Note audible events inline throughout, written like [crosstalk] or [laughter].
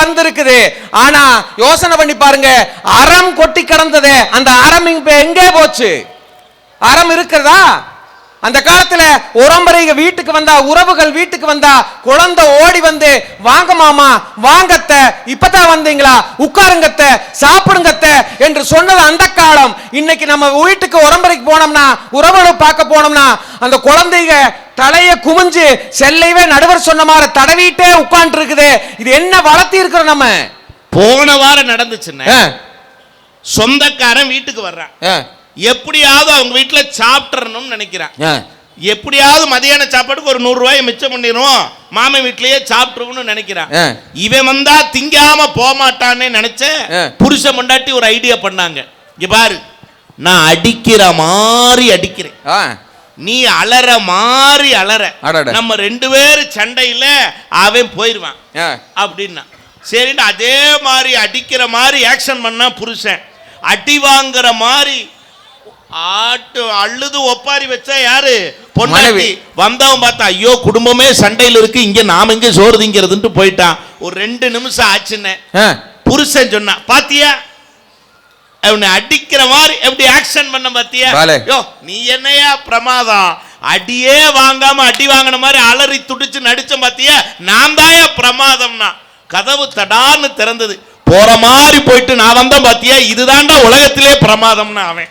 வந்திருக்குது. ஆனா யோசனை பண்ணி பாருங்க அறம் கொட்டி கிடந்ததே அந்த அறம் இப்ப எங்கே போச்சு? அறம் இருக்கிறதா? அந்த காலத்துல உறம்பரைங்க வீட்டுக்கு வந்தா உறவுகள் வீட்டுக்கு வந்தா குழந்தை ஓடி வந்து வாங்க மாமா வாங்கத்த இப்பதான் வந்தீங்களா? உட்காருங்கத்த சாப்பிடுங்கத்த என்று சொன்னது அந்த காலம். இன்னைக்கு நம்ம வீட்டுக்கு உறம்பரைக்கு போனோம்னா உறவுகளை பார்க்க போனோம்னா அந்த குழந்தைங்க தலைய குமிஞ்சு செல்லைவே நடுவர் சொன்ன மாதிரி தடவிட்டே உட்கார்ந்து இருக்குது இது என்ன வளர்த்தி இருக்கிறோம் நம்ம? போன வாரம் நடந்துச்சுன்னு. சொந்தக்காரன் வீட்டுக்கு வர்றான். எப்படியாவது அவங்க வீட்டுல சாப்பிட்றணும்னு நினைக்கிறான். எப்படியாவது மதியான சாப்பாட்டுக்கு ஒரு நூறு ரூபாய் மிச்சம் பண்ணிடுவோம். மாமன் வீட்லயே சாப்பிட்டுருவோம்னு நினைக்கிறான். இவன் வந்தா திங்காம போக மாட்டான்னு நினைச்ச ஆ. புருஷன் முண்டாட்டி ஒரு ஐடியா பண்ணாங்க. இங்க பாரு நான் அடிக்கிற மாதிரி அடிக்கிறேன். நீ அலற மாதிரி அலற. நம்ம ரெண்டு பேரும் சண்டையில அவன் போயிடுவான். அப்படின்னா. சரின்னு அதே மாதிரி அடிக்கிற மாதிரி ஆக்ஷன் பண்ணா புருஷன். அடி வாங்குற மாதிரி ஆட்டு அழுது ஒப்பாரி வச்சா யாரு? பொண்டாட்டி. மனைவி. வந்தவன் பார்த்தா ஐயோ குடும்பமே சண்டையில இருக்கு. இங்க நாம இங்க சோறு திங்கிறதுன்ட்டு போயிட்டான். ஒரு ரெண்டு நிமிஷம் ஆச்சுன்னு. புருஷன் சொன்னான் பாத்தியா? அவனை அடிக்கிற மாதிரி எப்படி ஆக்ஷன் பண்ண பாத்தியா. யோ நீ என்னையா பிரமாதம் அடியே வாங்காம அடி வாங்கின மாதிரி அலறி துடிச்சு நடிச்ச பாத்தியா? நான் தாயா பிரமாதம்னா. கதவு தடான்னு திறந்தது. போற மாதிரி போயிட்டு நான் வந்தேன் பாத்தியா? இதுதான்டா உலகத்திலே பிரமாதம்னா அவன்.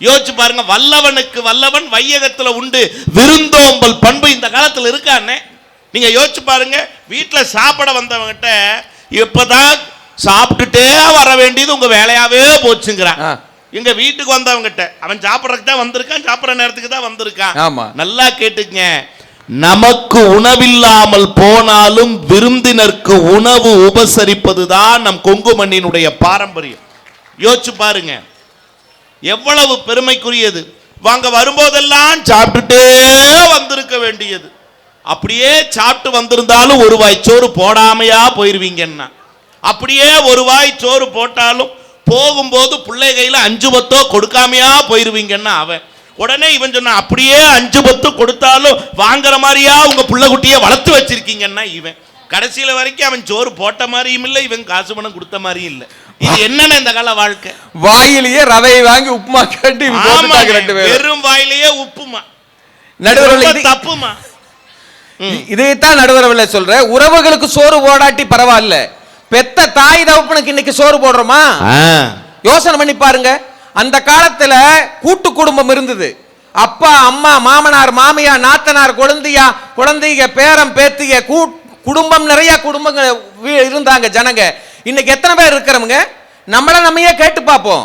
யோசிச்சு பாருங்க வல்லவனுக்கு வல்லவன் வையகத்துல உண்டு. விருந்தோம்பல் பண்பு இந்த காலத்துல இருக்கானே. நீங்க யோசிச்சு பாருங்க வீட்டுல சாப்பிட வந்தவங்கிட்ட இப்பதான் சாப்பிட்டுட்டே வர வேண்டியது உங்க வேலையாவே போச்சுங்கிறான். எங்க வீட்டுக்கு வந்தவங்கிட்ட அவன் சாப்பிட்றதுக்கு தான் வந்திருக்கான் சாப்பிட்ற நேரத்துக்கு தான் வந்திருக்கான். ஆமா. நல்லா கேட்டுக்கங்க. நமக்கு உணவில்லாமல் போனாலும் விருந்தினருக்கு உணவு உபசரிப்பதுதான் நம் கொங்கு மண்ணினுடைய பாரம்பரியம். யோசிச்சு பாருங்க. எவ்வளவு பெருமைக்குரியது. வாங்க வரும்போதெல்லாம் சாப்பிட்டுட்டே வந்திருக்க வேண்டியது. அப்படியே சாப்பிட்டு வந்திருந்தாலும் ஒரு வாய் சோறு போடாமையா போயிருவீங்கன்னா. அப்படியே ஒரு வாய் சோறு போட்டாலும் போகும்போது பிள்ளை கையில அஞ்சு பத்தோ கொடுக்காமையா போயிருவீங்கன்னா அவன். உடனே இவன் சொன்னான் அப்படியே அஞ்சு பத்து கொடுத்தாலும் வாங்குற மாதிரியா உங்க புள்ள குட்டியை வளர்த்து வச்சிருக்கீங்கன்னா இவன். கடைசியில வரைக்கும் அவன் சோறு போட்ட மாதிரியும் இல்லை இவன் காசு பணம் கொடுத்த மாதிரியும் இல்லை. இது என்னென்ன இந்த கால வாழ்க்கை. வாயிலேயே ரவையை வாங்கி உப்புமா கட்டி வெறும் வாயிலேயே உப்புமா. இது- தப்புமா. இதைத்தான் நடுவரவில் சொல்ற. உறவுகளுக்கு சோறு போடாட்டி பரவாயில்ல. பெத்த தாய் தகப்பனுக்கு இன்னைக்கு சோறு போடுறோமா? யோசனை பண்ணி பாருங்க. அந்த காலத்துல கூட்டு குடும்பம் இருந்தது. அப்பா அம்மா மாமனார் மாமியார் நாத்தனார் குழந்தையா குழந்தைங்க பேரம் பேத்திக கூ குடும்பம் நிறைய குடும்பங்கள் இருந்தாங்க ஜனங்க. இன்னைக்கு எத்தனை பேர் இருக்கிறவங்க? நம்மள நம்மையே கேட்டு பார்ப்போம்.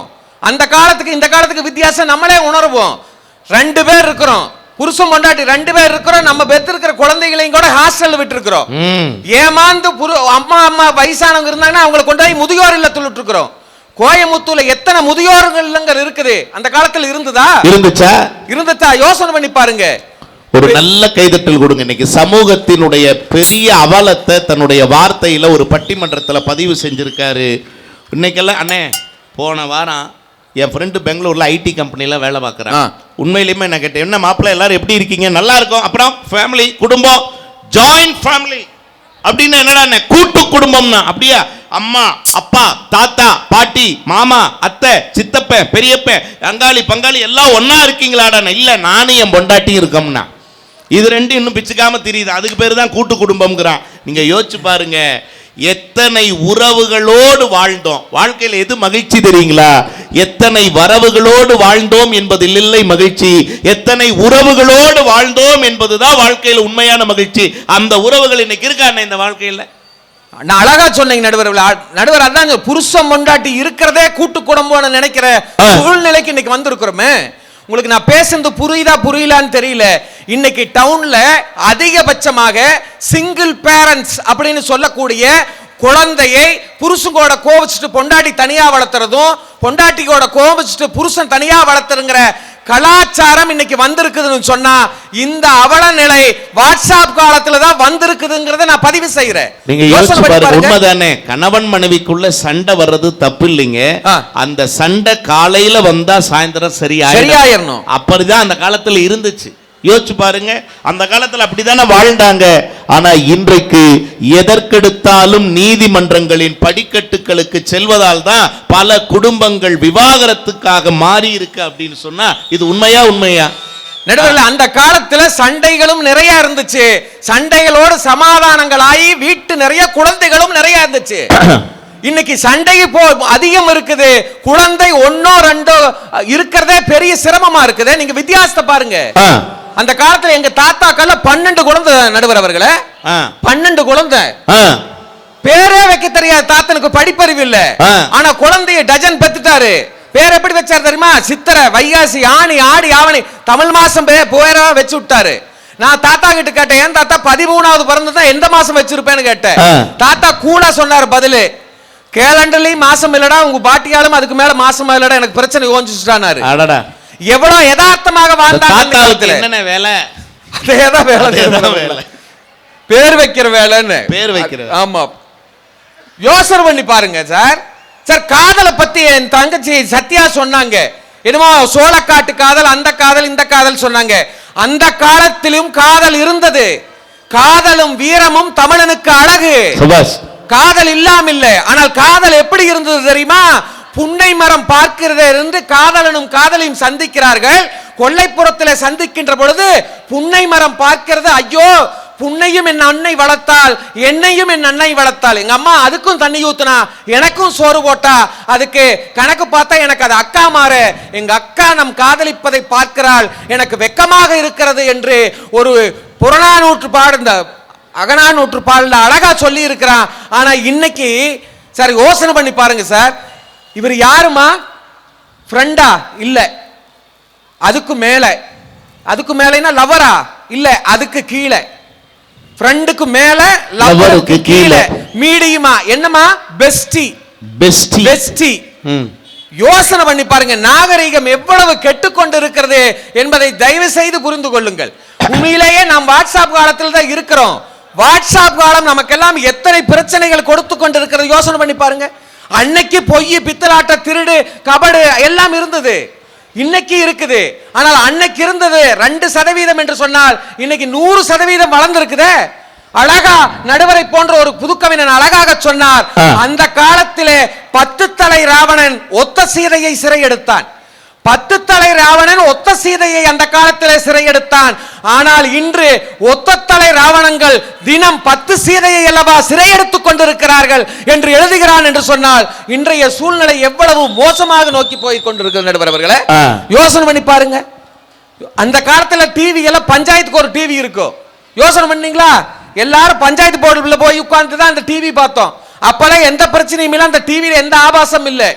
அந்த காலத்துக்கு இந்த காலத்துக்கு வித்தியாசம் நம்மளே உணர்வோம். ரெண்டு பேர் இருக்கிறோம். புருஷன் பொண்டாட்டி ரெண்டு பேர் இருக்கிறோம் நம்ம பெற்றிருக்கிற குழந்தைகளையும் கூட ஹாஸ்டல்ல விட்டு இருக்கிறோம் ம். ஏமாந்து புரு அம்மா அம்மா வயசானவங்க இருந்தாங்கன்னா அவங்களை கொண்டு போய் முதியோர் இல்லத்தில் விட்டுருக்கிறோம் கோயமுத்தூர்ல எத்தனை முதியோர் இல்லங்கள் இருக்குது? அந்த காலத்துல இருந்ததா? இருந்துச்சா? இருந்ததா யோசனை பண்ணி பாருங்க. ஒரு நல்ல கைதட்டல் கொடுங்க இன்னைக்கு. சமூகத்தினுடைய பெரிய அவலத்தை தன்னுடைய வார்த்தையில ஒரு பட்டிமன்றத்துல பதிவு செஞ்சிருக்காரு. இன்னைக்கெல்லாம் அண்ணே போன வாரம் என் ஃப்ரெண்டு பெங்களூர்ல ஐடி கம்பெனில வேலை பார்க்குறான். உண்மையிலுமே நான் கேட்டேன் என்ன மாப்பிள்ளை எல்லாரும் எப்படி இருக்கீங்க? நல்லா இருக்கும். அப்புறம் ஃபேமிலி குடும்பம் ஜாயிண்ட் ஃபேமிலி அப்படின்னு என்னடா கூட்டு குடும்பம்னா அப்படியா? அம்மா அப்பா தாத்தா பாட்டி மாமா அத்தை சித்தப்பன் பெரியப்பன் அங்காளி பங்காளி எல்லாம் ஒண்ணா இருக்கீங்களாடா இல்ல நானும் என் பொண்டாட்டியும் இருக்கோம்னா. இது ரெண்டும் இன்னும் பிச்சுக்காம தெரியுது. அதுக்கு பேர் தான் கூட்டு குடும்பம்ங்கிறான். நீங்க யோசிச்சு பாருங்க. எத்தனை உறவுகளோடு வாழ்ந்தோம். வாழ்க்கையில் எது மகிழ்ச்சி தெரியுங்களா? எத்தனை வரவுகளோடு வாழ்ந்தோம் என்பதில் இல்லை மகிழ்ச்சி. எத்தனை உறவுகளோடு வாழ்ந்தோம் என்பதுதான் வாழ்க்கையில் உண்மையான மகிழ்ச்சி. அந்த உறவுகள் இன்னைக்கு இருக்கா இந்த வாழ்க்கையில்? நான் அழகா சொன்னீங்க நடுவர் நடுவர் அதான் சொன்னேன். புருஷன் பொண்டாட்டி இருக்கிறதே கூட்டு குடும்பம்னு நினைக்கிற. சூழ்நிலைக்கு இன்னைக்கு வந்திருக்கிறோமே. உங்களுக்கு நான் பேசுறது புரியுதா புரியலான்னு தெரியல. இன்னைக்கு டவுன்ல அதிகபட்சமாக சிங்கிள் பேரண்ட்ஸ் அப்படின்னு சொல்லக்கூடிய குழந்தையை புருஷங்கோட கோவிச்சுட்டு பொண்டாட்டி தனியா வளர்த்துறதும் பொண்டாட்டிக்கோட கோவிச்சுட்டு புருஷன் தனியா வளர்த்துருங்கிற கலாச்சாரம் இன்னைக்கு வந்திருக்குதுன்னு சொன்னா இந்த அவல நிலை வாட்ஸ்அப் காலத்துல தான் வந்திருக்குதுங்கிறத நான் பதிவு செய்யறேன் நீங்க யோசிச்சு பாருங்க. உண்மைதானே கணவன் மனைவிக்குள்ள சண்டை வர்றது தப்பு இல்லைங்க. அந்த சண்டை காலையில வந்தா சாயந்தரம் சரியா சரியாயிரணும். அப்படிதான் அந்த காலத்துல இருந்துச்சு யோசிச்சு பாருங்க. அந்த காலத்துல அப்படித்தானே வாழ்ந்தாங்க. ஆனா இன்றைக்கு எதற்கெடுத்தாலும் நீதிமன்றங்களின் படிக்கட்டுகளுக்கு செல்வதால் தான் பல குடும்பங்கள் விவாகரத்துக்காக மாறி இருக்கு அப்படின்னு சொன்னா இது உண்மையா உண்மையா? நடுவர்களே அந்த காலத்துல சண்டைகளும் நிறைய இருந்துச்சு. சண்டைகளோடு சமாதானங்கள் ஆகி வீட்டு நிறைய குழந்தைகளும் நிறைய இருந்துச்சு. [clears throat] இன்னைக்கு சண்டை இப்போ அதிகம் இருக்குது. குழந்தை ஒன்னோ ரெண்டோ இருக்கிறதே பெரிய சிரமமா இருக்குது. நீங்க வித்தியாசத்தை பாருங்க. அந்த காலத்துல எங்க தாத்தாக்கள்ல பன்னெண்டு குழந்தை நடுவர் அவர்களே. பன்னெண்டு குழந்தை. பேரே வைக்க தெரியாத தாத்தனுக்கு படிப்பறிவு இல்ல. ஆனா குழந்தைய டஜன் பெத்துட்டாரு. பேர் எப்படி வச்சாரு தெரியுமா? சித்திரை வைகாசி ஆணி ஆடி ஆவணி தமிழ் மாசம் பேரா வச்சு விட்டாரு. நான் தாத்தா கிட்ட கேட்டேன் ஏன் தாத்தா பதிமூணாவது பிறந்ததா எந்த மாசம் வச்சிருப்பேன்னு கேட்டேன். தாத்தா கூட சொன்னாரு பதிலு. கேலண்டர்லயும் மாசம் இல்லடா உங்க பாட்டியாலும் அதுக்கு மேல மாசம் இல்லடா எனக்கு பிரச்சனை யோசிச்சுட்டானாரு. அடடா. எவ்வளவு யதார்த்தமாக வாழ்ந்தாங்க அந்த தாத்தாவுக்கு காலத்துல. என்னென்ன வேலை? அதேதான் வேலை. பேர் வைக்கிற வேலைன்னு. பேர் வைக்கிற வேலை. ஆமா. யோசனை பண்ணி பாருங்க சார். சார் காதலை பத்தி என் தங்கச்சி சத்யா சொன்னாங்க. என்னமோ சோளக்காட்டு காதல் அந்த காதல் இந்த காதல் சொன்னாங்க. அந்த காலத்திலும் காதல் இருந்தது. காதலும் வீரமும் தமிழனுக்கு அழகு. சுபாஷ். காதல் இல்லாம இல்ல ஆனால் காதல் எப்படி இருந்தது தெரியுமா? புன்னை மரம் பார்க்கிறதிலிருந்து காதலனும் காதலையும் சந்திக்கிறார்கள். கொள்ளைப்புறத்தில் சந்திக்கின்ற பொழுது புன்னை மரம் பார்க்கிறது ஐயோ புன்னையும் என் அன்னை வளர்த்தால் என்னையும் என் அன்னை வளர்த்தால் எங்க அம்மா அதுக்கும் தண்ணி ஊத்துனா எனக்கும் சோறு போட்டா அதுக்கு கணக்கு பார்த்தா எனக்கு அது அக்கா மாறு. எங்க அக்கா நம் காதலிப்பதை பார்க்கிறாள் எனக்கு வெக்கமாக இருக்கிறது என்று ஒரு புறநானூற்று பாடு அகனானூற்று பாடல அழகா சொல்லி இருக்கிறான் ஆனா இன்னைக்கு சார் யோசனை பண்ணி பாருங்க சார். இவர் யாருமா? ஃப்ரெண்டா இல்ல. அதுக்கு மேல. அதுக்கு மேலைனா லவரா இல்ல. அதுக்கு கீழே. ஃப்ரெண்டுக்கு மேல லவருக்கு கீழே. மீடியமா? என்னமா பெஸ்டி பெஸ்டி பெஸ்டி யோசனை பண்ணி பாருங்க. நாகரிகம் எவ்வளவு கெட்டுக்கொண்டு இருக்கிறது என்பதை தயவு செய்து புரிந்து கொள்ளுங்கள். உண்மையிலேயே நாம் வாட்ஸ்அப் காலத்தில் தான் இருக்கிறோம். வாட்ஸ்அப் காலம் நமக்கெல்லாம் எத்தனை பிரச்சனைகள் கொடுத்து கொண்டு இருக்கிறது யோசனை பண்ணி பாருங்க. அன்னைக்கு பொய் பித்தலாட்ட திருடு கபடு எல்லாம் இருந்தது. இன்னைக்கு இருக்குது. ஆனால் அன்னைக்கு இருந்தது ரெண்டு சதவீதம் என்று சொன்னால் இன்னைக்கு நூறு சதவீதம் வளர்ந்திருக்குதே. அழகா நடுவரை போன்ற ஒரு புதுக்கவிஞன் அழகாக சொன்னார். அந்த காலத்திலே பத்து தலை ராவணன் ஒத்த சீதையை சிறையெடுத்தான். பத்து தலை ராவணன் ஒத்த சீதையை அந்த காலத்திலே சிறையெடுத்தான். ஆனால் இன்று ஒத்த தலை ராவணங்கள் தினம் பத்து சீதையை அல்லவா சிறையெடுத்துக் கொண்டிருக்கிறார்கள் என்று எழுதுகிறான் என்று சொன்னால் இன்றைய சூழ்நிலை எவ்வளவு மோசமாக நோக்கி போய் கொண்டிருக்கிறது நடுவர் அவர்களே. யோசனை பண்ணி பாருங்க. அந்த காலத்துல டிவி எல்லாம் பஞ்சாயத்துக்கு ஒரு டிவி இருக்கும் யோசனை பண்ணீங்களா? எல்லாரும் பஞ்சாயத்து போர்டுல போய் உட்கார்ந்து தான் அந்த டிவி பார்த்தோம். அப்பெல்லாம் எந்த பிரச்சனையும் இல்லை அந்த டிவியில எந்த ஆபாசம் இல்லை.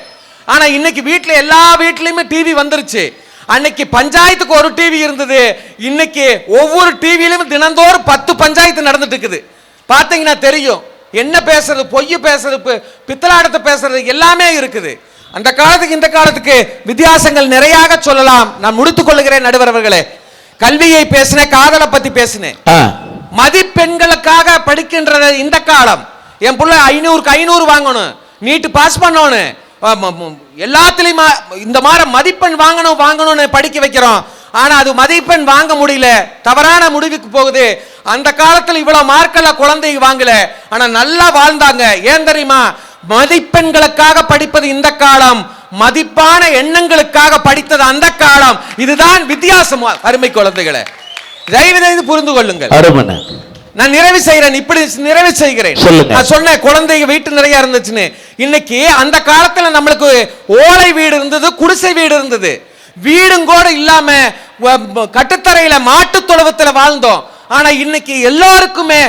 ஆனா இன்னைக்கு வீட்ல எல்லா வீட்லயுமே டிவி வந்துருச்சு. அன்னைக்கு பஞ்சாயத்துக்கு ஒரு டிவி இருந்தது. இன்னைக்கு ஒவ்வொரு டிவியிலும் தினந்தோறும் பத்து பஞ்சாயத்து நடந்துட்டு இருக்குது பாத்தீங்கன்னா தெரியும். என்ன பேசுறது பொய் பேசுறது பி- பித்தலாட்டத்தை பேசுறது எல்லாமே இருக்குது. அந்த காலத்துக்கு இந்த காலத்துக்கு வித்தியாசங்கள் நிறையாக சொல்லலாம். நான் முடித்துக் கொள்ளுகிறேன் நடுவர் அவர்களே. கல்வியை பேசினேன் காதலை பத்தி பேசினேன். மதிப்பெண்களுக்காக படிக்கின்றது இந்த காலம். என் புள்ள ஐநூறுக்கு ஐநூறு வாங்கணும். நீட்டு பாஸ் பண்ணணும். எல்லாத்துலயும் இந்த மாதிரி மதிப்பெண் வாங்கணும் வாங்கணும்னு படிக்க வைக்கிறோம். ஆனா அது மதிப்பெண் வாங்க முடியல. தவறான முடிவுக்கு போகுது. அந்த காலத்துல இவ்வளவு மார்க்கெல்லாம் குழந்தை வாங்கல. ஆனா நல்லா வாழ்ந்தாங்க. ஏன் தெரியுமா? மதிப்பெண்களுக்காக படிப்பது இந்த காலம். மதிப்பான எண்ணங்களுக்காக படித்தது அந்த காலம். இதுதான் வித்தியாசம் அருமை குழந்தைகளை. தயவு செய்து புரிந்து கொள்ளுங்கள். நான் நிறைவு செய்கிறேன் இப்படி நிறைவு செய்கிறேன். நான் சொன்னேன் குழந்தைங்க வீட்டு நிறைய இருந்துச்சுன்னு. இன்னைக்கு அந்த காலத்துல நம்மளுக்கு ஓலை வீடு இருந்தது குடிசை வீடு இருந்தது. வீடும் கூட இல்லாம கட்டுத்தரையில மாட்டு தொழுவத்துல வாழ்ந்தோம். ஆனா இன்னைக்கு எல்லாருக்குமே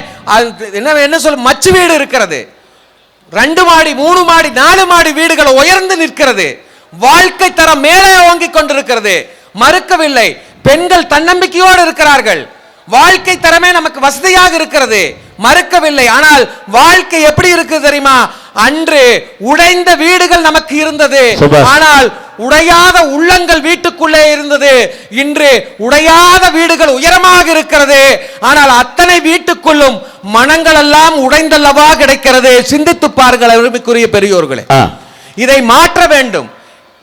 என்ன என்ன சொல்ல மச்சு வீடு இருக்கிறது. ரெண்டு மாடி மூணு மாடி நாலு மாடி வீடுகள் உயர்ந்து நிற்கிறது. வாழ்க்கை தரம் மேலே ஓங்கிக் கொண்டிருக்கிறது. மறுக்கவில்லை. பெண்கள் தன்னம்பிக்கையோடு இருக்கிறார்கள். வாழ்க்கை தரமே நமக்கு வசதியாக இருக்கிறது. மறுக்கவில்லை. ஆனால் வாழ்க்கை எப்படி இருக்கு தெரியுமா? அன்று உடைந்த வீடுகள் நமக்கு இருந்தது. ஆனால் உடையாத உள்ளங்கள் வீட்டுக்குள்ளே இருந்தது. இன்று உடையாத வீடுகள் உயரமாக இருக்கிறது. ஆனால் அத்தனை வீட்டுக்குள்ளும் மனங்கள் எல்லாம் உடைந்தல்லவா கிடைக்கிறது. சிந்தித்து பாருங்கள் பெரியோர்களே. இதை மாற்ற வேண்டும்.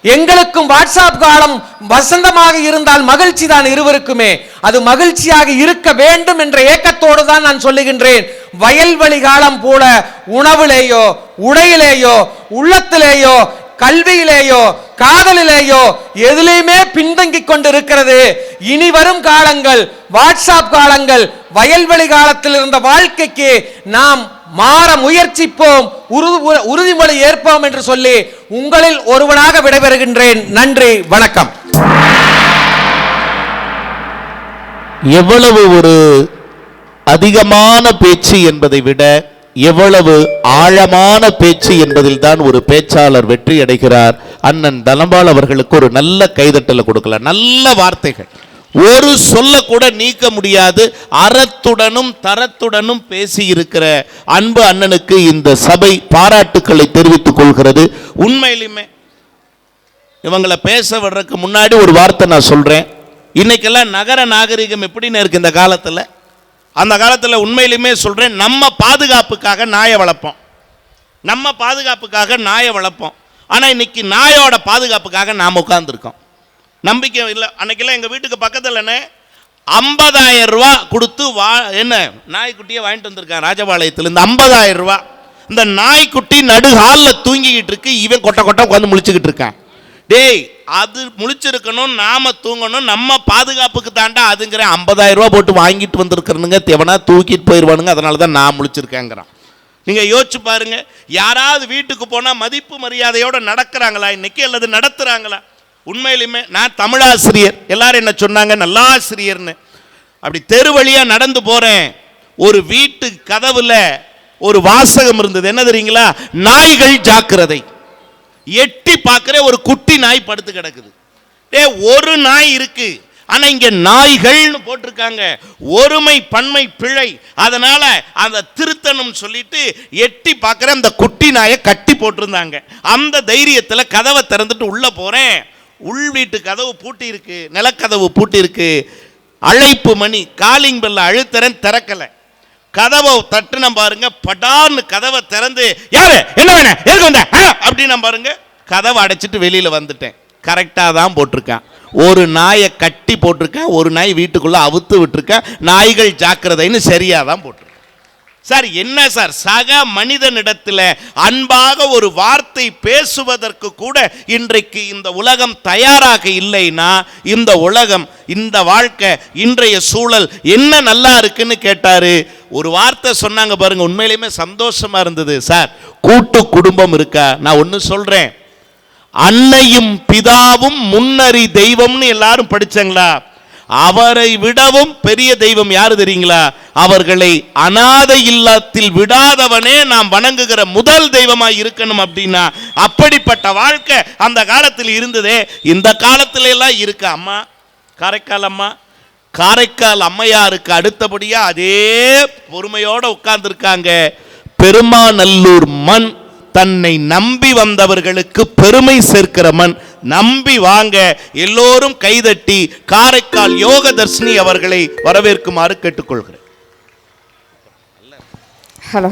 எங்களுக்கும் வாட்ஸ்அப் காலம் வசந்தமாக இருந்தால் மகிழ்ச்சி தான் இருவருக்குமே. அது மகிழ்ச்சியாக இருக்க வேண்டும் என்ற ஏக்கத்தோடு தான் நான் சொல்லுகின்றேன். வயல்வெளி காலம் போல உணவிலேயோ உடையிலேயோ உள்ளத்திலேயோ கல்வியிலேயோ காதலிலேயோ எதிலையுமே பின்தங்கிக் கொண்டிருக்கிறது. இனி வரும் காலங்கள் வாட்ஸ்அப் காலங்கள் வயல்வெளி காலத்தில் இருந்த வாழ்க்கைக்கு நாம் மாற முயற்சிப்போம் உறுதிமொழி ஏற்போம் என்று சொல்லி உங்களில் ஒருவனாக விடைபெறுகின்றேன். நன்றி வணக்கம். எவ்வளவு ஒரு அதிகமான பேச்சு என்பதை விட எவ்வளவு ஆழமான பேச்சு என்பதில் தான் ஒரு பேச்சாளர் வெற்றி அடைகிறார் அண்ணன் தனபால் அவர்களுக்கு ஒரு நல்ல கைதட்டலை கொடுக்கல நல்ல வார்த்தைகள். ஒரு சொல்ல கூட நீக்க முடியாது. அறத்துடனும் தரத்துடனும் பேசி இருக்கிற அன்பு அண்ணனுக்கு இந்த சபை பாராட்டுக்களை தெரிவித்துக் கொள்கிறது. உண்மையிலுமே இவங்களை பேச வர்றதுக்கு முன்னாடி ஒரு வார்த்தை நான் சொல்றேன். இன்னைக்கெல்லாம் நகர நாகரிகம் எப்படின்னு இருக்கு இந்த காலத்தில்? அந்த காலத்தில் உண்மையிலுமே சொல்றேன் நம்ம பாதுகாப்புக்காக நாயை வளர்ப்போம். நம்ம பாதுகாப்புக்காக நாயை வளர்ப்போம். ஆனால் இன்னைக்கு நாயோட பாதுகாப்புக்காக நாம் உட்காந்துருக்கோம் நம்பிக்கை இல்லை. அன்னைக்கெல்லாம் எங்கள் வீட்டுக்கு பக்கத்துலண்ணே ஐம்பதாயிரம் ரூபா கொடுத்து வா என்ன நாய்க்குட்டியை வாங்கிட்டு வந்திருக்கான் ராஜபாளையத்தில் இந்த ஐம்பதாயிரம் ரூபா. இந்த நாய்க்குட்டி நடு ஹாலில் தூங்கிக்கிட்டு இருக்கு இவன் கொட்டை கொட்டை உட்காந்து முழிச்சுக்கிட்டு இருக்கான். டேய் அது முழிச்சிருக்கணும் நாம தூங்கணும் நம்ம பாதுகாப்புக்கு தாண்டா அதுங்கிற ஐம்பதாயிரம் ரூபா போட்டு வாங்கிட்டு வந்திருக்கிறனுங்க தேவனா தூக்கிட்டு போயிடுவானுங்க அதனால தான் நான் முழிச்சிருக்கேங்கிறான். நீங்கள் யோசிச்சு பாருங்க யாராவது வீட்டுக்கு போனால் மதிப்பு மரியாதையோடு நடக்கிறாங்களா இன்னைக்கு அல்லது நடத்துகிறாங்களா உண்மையிலுமே நான் தமிழாசிரியர். எல்லாரும் என்ன சொன்னாங்க? நல்லாசிரியர்னு. அப்படி தெரு வழியாக நடந்து போகிறேன் ஒரு வீட்டு கதவுல ஒரு வாசகம் இருந்தது. என்ன தெரியுங்களா? நாய்கள் ஜாக்கிரதை. எட்டி பார்க்குற ஒரு குட்டி நாய் படுத்து கிடக்குது. டே ஒரு நாய் இருக்கு. ஆனால் இங்கே நாய்கள்னு போட்டிருக்காங்க. ஒருமை பன்மை பிழை. அதனால் அந்த திருத்தணும் சொல்லிட்டு எட்டி பார்க்குற அந்த குட்டி நாயை கட்டி போட்டிருந்தாங்க. அந்த தைரியத்தில் கதவை திறந்துட்டு உள்ளே போகிறேன் உள் வீட்டு கதவு பூட்டி இருக்கு நிலக்கதவு பூட்டி இருக்கு. அழைப்பு மணி காலிங் பெல்ல அழுத்தறேன் திறக்கலை. கதவை தட்டுன பாருங்க படார்னு கதவை திறந்து யாரு? என்ன வேணும் எதுக்கு வந்த? அப்படின்னு பாருங்க கதவை அடைச்சிட்டு வெளியில் வந்துட்டேன். கரெக்டாக தான் போட்டிருக்கேன். ஒரு நாயை கட்டி போட்டிருக்கேன் ஒரு நாய் வீட்டுக்குள்ளே அவுத்து விட்டுருக்கேன் நாய்கள் ஜாக்கிரதைன்னு சரியாக தான் போட்டிருக்கேன். சார் என்ன சார் சக மனிதனிடத்தில் அன்பாக ஒரு வார்த்தை பேசுவதற்கு கூட இன்றைக்கு இந்த உலகம் தயாராக இல்லைன்னா இந்த உலகம் இந்த வாழ்க்கை இன்றைய சூழல் என்ன நல்லா இருக்குன்னு கேட்டாரு. ஒரு வார்த்தை சொன்னாங்க பாருங்க உண்மையிலுமே சந்தோஷமா இருந்தது. சார் கூட்டு குடும்பம் இருக்கா? நான் ஒன்று சொல்றேன். அன்னையும் பிதாவும் முன்னறி தெய்வம்னு எல்லாரும் படிச்சங்களா? அவரை விடவும் பெரிய தெய்வம் யாரு தெரியுங்களா? அவர்களை அனாதை இல்லத்தில் விடாதவனே நாம் வணங்குகிற முதல் தெய்வமாய் இருக்கணும் அப்படின்னா அப்படிப்பட்ட வாழ்க்கை அந்த காலத்தில் இருந்ததே. இந்த காலத்துல எல்லாம் இருக்கு அம்மா காரைக்கால் அம்மா. காரைக்கால் அம்மையாருக்கு அடுத்தபடியாக அதே பொறுமையோடு உட்கார்ந்துருக்காங்க. பெருமாநல்லூர் மண் தன்னை நம்பி வந்தவர்களுக்கு பெருமை சேர்க்கிற மண். நம்பி வாங்க எல்லோரும் கைதட்டி காரைக்கால் யோக தர்ஷினி அவர்களை வரவேற்குமாறு கேட்டுக்கொள்கிறேன். ஹலோ